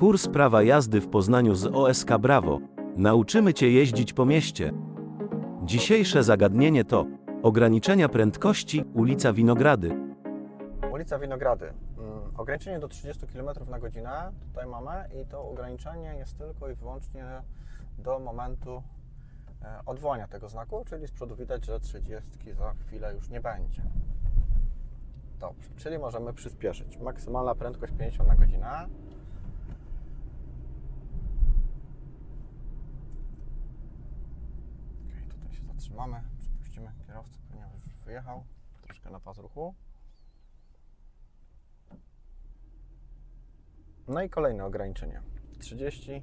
Kurs prawa jazdy w Poznaniu z OSK Brawo. Nauczymy Cię jeździć po mieście. Dzisiejsze zagadnienie to ograniczenia prędkości ulica Winogrady. Ulica Winogrady. Mm, Ograniczenie do 30 km na godzinę tutaj mamy i to ograniczenie jest tylko i wyłącznie do momentu e, odwołania tego znaku, czyli z przodu widać, że 30 za chwilę już nie będzie. Dobrze, czyli możemy przyspieszyć. Maksymalna prędkość 50 na godzinę. Okej, tutaj się zatrzymamy, przepuścimy kierowcę, ponieważ już wyjechał troszkę na pas ruchu. No i kolejne ograniczenie. 30.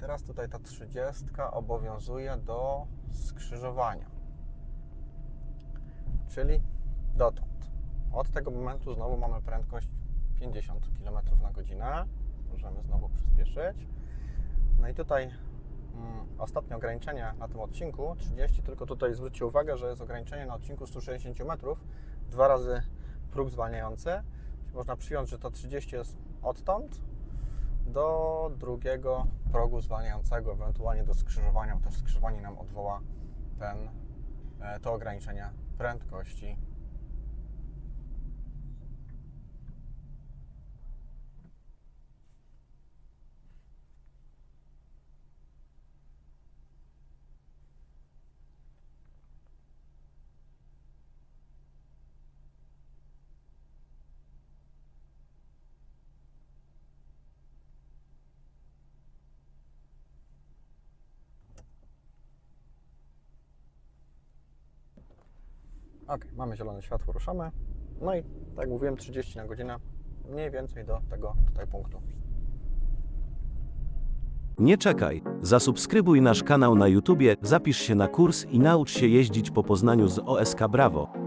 Teraz tutaj ta 30 obowiązuje do skrzyżowania. Czyli dotąd. Od tego momentu znowu mamy prędkość 50 km na godzinę. Możemy znowu przyspieszyć. No i tutaj ostatnie ograniczenie na tym odcinku 30, tylko tutaj zwróćcie uwagę, że jest ograniczenie na odcinku 160 metrów, dwa razy próg zwalniający. Można przyjąć, że to 30 jest odtąd do drugiego progu zwalniającego, ewentualnie do skrzyżowania, bo też skrzyżowanie nam odwoła ten, e, to ograniczenie prędkości. Ok, mamy zielone światło, ruszamy. No i tak jak mówiłem, 30 na godzinę, mniej więcej do tego tutaj punktu. Nie czekaj, zasubskrybuj nasz kanał na YouTubie, zapisz się na kurs i naucz się jeździć po Poznaniu z OSK Brawo.